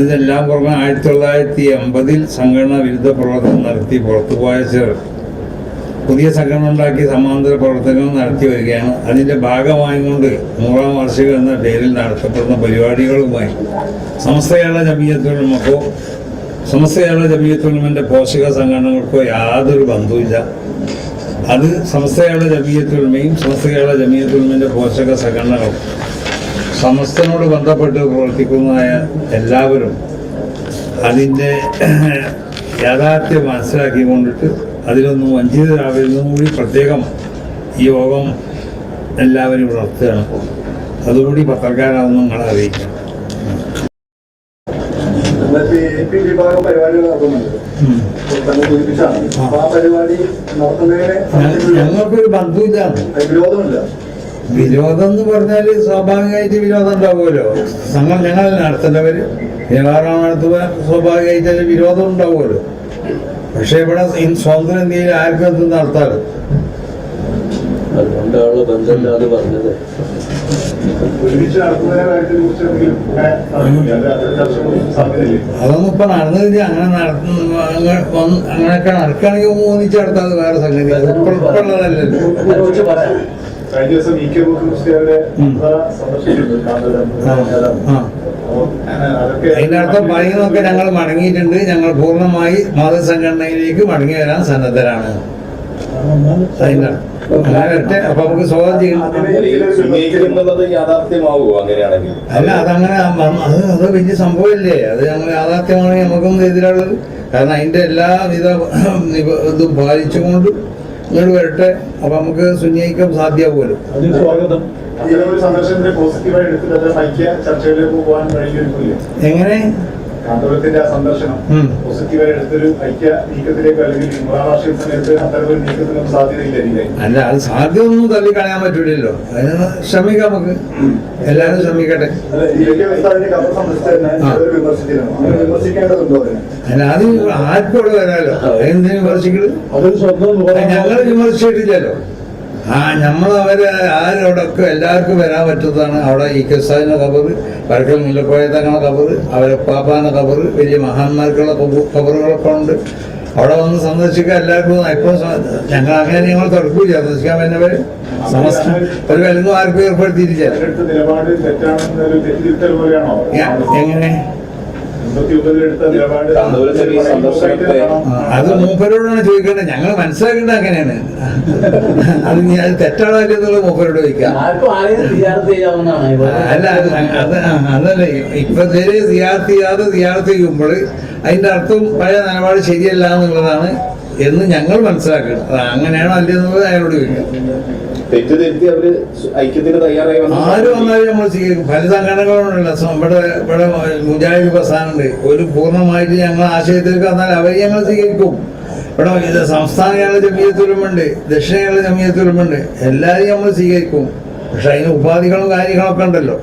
ഇതെല്ലാം പുറമെ ആയിരത്തി തൊള്ളായിരത്തി എൺപതിൽ സംഘടന വിരുദ്ധ പ്രവർത്തനം നടത്തി പുറത്തുപോയ ചിലർ. പുതിയ സംഘടന ഉണ്ടാക്കി സമാന്തര പ്രവർത്തനങ്ങൾ നടത്തി വരികയാണ്. അതിന്റെ ഭാഗമായിക്കൊണ്ട് നൂറാം വാർഷികം എന്ന പേരിൽ നടത്തപ്പെടുന്ന പരിപാടികളുമായി സമസ്തയാള ജമീയത്തുലമക്കോ സമസ്തയാള ജമീയത്തുലമന്റെ പോഷക സംഘടനകൾക്കോ യാതൊരു ബന്ധവുമില്ല. അത് സമസ്തയാള ജമീയത്തുലമയും സമസ്തയാള ജമീയത്തുലമന്റെ പോഷക സംഘടനകളും സമസ്തനോട് ബന്ധപ്പെട്ട് പ്രവർത്തിക്കുന്നതായ എല്ലാവരും അതിന്റെ യാഥാർത്ഥ്യം മനസ്സിലാക്കിക്കൊണ്ടിട്ട് അതിലൊന്നും വഞ്ചിതരാകരുതെന്നും കൂടി പ്രത്യേകം ഈ യോഗം എല്ലാവരും ഉണർത്തുകയാണ് അതുകൂടി പത്രക്കാരാണെന്ന് നിങ്ങളെ അറിയിക്കാം. ഞങ്ങൾക്കൊരു ബന്ധുവില്ല വിരോധമില്ല. വിരോധം എന്ന് പറഞ്ഞാൽ സ്വാഭാവികമായിട്ട് വിരോധം ഉണ്ടാവുമല്ലോ. ഞങ്ങൾ ഞങ്ങൾ നടത്തേണ്ടവര്? വ്യവഹാരം നടത്തുക സ്വാഭാവികമായിട്ട് അതിൽ വിരോധം ഉണ്ടാവുമല്ലോ. പക്ഷെ ഇവിടെ സ്വാതന്ത്ര്യ സ്വതന്ത്ര ഇന്ത്യയിൽ ആർക്കും എന്ത് നടത്താറ് അതുകൊണ്ടാണല്ലോ ബന്ധമില്ലാതെ പറഞ്ഞത്. അത് അത് അതൊന്നും ഇപ്പൊ നടന്നില്ല. അങ്ങനെ നടത്തുന്ന അങ്ങനെയൊക്കെ നടക്കുകയാണെങ്കിൽ മൂന്നിച്ച് നടത്താതെ വേറെ സംഗതി. അത് ഇപ്പോഴുള്ളതല്ലല്ലോ കഴിഞ്ഞ ദിവസം ഇ കെ മുഖ്യമന്ത്രിയുടെ അതിനർത്ഥം പറയുന്നതൊക്കെ ഞങ്ങൾ മടങ്ങിയിട്ടുണ്ട്. ഞങ്ങൾ പൂർണമായി മതസംഘടനയിലേക്ക് മടങ്ങി വരാൻ സന്നദ്ധരാണ്. അപ്പൊ നമുക്ക് സ്വാഗതം അല്ല അതങ്ങനെ അത് അത് വലിയ സംഭവമല്ലേ? അത് ഞങ്ങൾ യാഥാർത്ഥ്യമാണെങ്കിൽ നമുക്കൊന്നും എതിരാളത് കാരണം അതിന്റെ എല്ലാവിധ ഇതും പാലിച്ചുകൊണ്ട് ഇങ്ങോട്ട് വരട്ടെ. അപ്പൊ നമുക്ക് സുന്യായിക്കാൻ സാധ്യമാവുമല്ലോ അതിന് സ്വാഗതം. അങ്ങനെ ഒരു സന്ദർശനത്തെ പോസിറ്റീവായി എടുത്തിട്ട് അത് ചർച്ചയിലേക്ക് പോകാൻ കഴിയുന്നില്ല എങ്ങനെ? കാന്തപുരത്തിന്റെ ആ സന്ദർശനം. പോസിറ്റീവായി എടുത്തൊരു ഐക്യ നീക്കത്തിലേക്ക് അല്ലെങ്കിൽ മഹാരാഷ്ട്രീയ സമയത്ത് അത്തരമൊരു നീക്കത്തിനൊന്നും സാധ്യതയില്ലായിരിക്കും. അല്ല അത് സാധ്യത ഒന്നും തള്ളിക്കളയാൻ പറ്റൂലല്ലോ. അതിനൊന്ന് ശ്രമിക്കാം നമുക്ക്. എല്ലാവരും ശ്രമിക്കട്ടെ. അല്ല, അത് ആർക്കും ഇവിടെ വരാലോ. എന്തിനും വിമർശിക്കുന്നത് അതൊരു സ്വന്തം ഞങ്ങൾ വിമർശിച്ചിട്ടില്ലല്ലോ. ആ നമ്മൾ അവർ ആരോടൊക്കെ എല്ലാവർക്കും വരാൻ പറ്റുന്നതാണ് അവിടെ ഈ കിസാന കബറ് വരക്കൽ മുല്ലക്കോയ തങ്ങളെ കബറ് അവരെ പാപ്പാന കബറ് വലിയ മഹാന്മാർക്കുള്ള കബു- കബറുകളൊക്കെ ഉണ്ട് അവിടെ വന്ന് സന്ദർശിക്കുക എല്ലാവർക്കും ഇപ്പോൾ ഞങ്ങൾ അങ്ങനെ ഞങ്ങൾ തുടക്കൂല സന്ദർശിക്കാൻ വരുന്നവര് സമസ്ത ഒരു വിലങ്ങും ആർക്കും ഏർപ്പെടുത്തിയിരിക്കാം എങ്ങനെ? അത് മൂപ്പരോടാണ് ചോദിക്കേണ്ടത്. ഞങ്ങൾ മനസ്സിലാക്കേണ്ടത് അങ്ങനെയാണ്. അത് നീ അത് തെറ്റാണോ അല്ലേ എന്നുള്ളത് മൂപ്പരോട് ചോദിക്കാം. അല്ല അത് അത് അതല്ല. ഇപ്പൊ നേരെ സിയാർത്ത് ചെയ്യാതെ സിയാർത്ത് ചെയ്യുമ്പോൾ അതിന്റെ അർത്ഥം പഴയ നിലപാട് ശരിയല്ല എന്നുള്ളതാണ് എന്ന് ഞങ്ങൾ മനസ്സിലാക്കണം. അത് അങ്ങനെയാണോ അല്ലേ എന്നുള്ളത് അയാളോട് ചോദിക്കാം ആര് വന്നാലും നമ്മൾ സ്വീകരിക്കും. പല സംഘടനകളുണ്ടല്ലോ. സ- ഇവിടെ ഇവിടെ മുജാഹിദ് പ്രസ്ഥാനമുണ്ട് ഒരു പൂർണമായിട്ട് ഞങ്ങൾ ആശയത്തിലേക്ക് വന്നാൽ അവരെ ഞങ്ങൾ സ്വീകരിക്കും. ഇവിടെ ഇത് സംസ്ഥാന കേരള ജമീയത്തുരുമുണ്ട് ദക്ഷിണ കേരള ജമീയത്തുരുമുണ്ട് എല്ലാവരെയും നമ്മൾ സ്വീകരിക്കും. പക്ഷെ അതിന് ഉപാധികളും കാര്യങ്ങളൊക്കെ ഉണ്ടല്ലോ.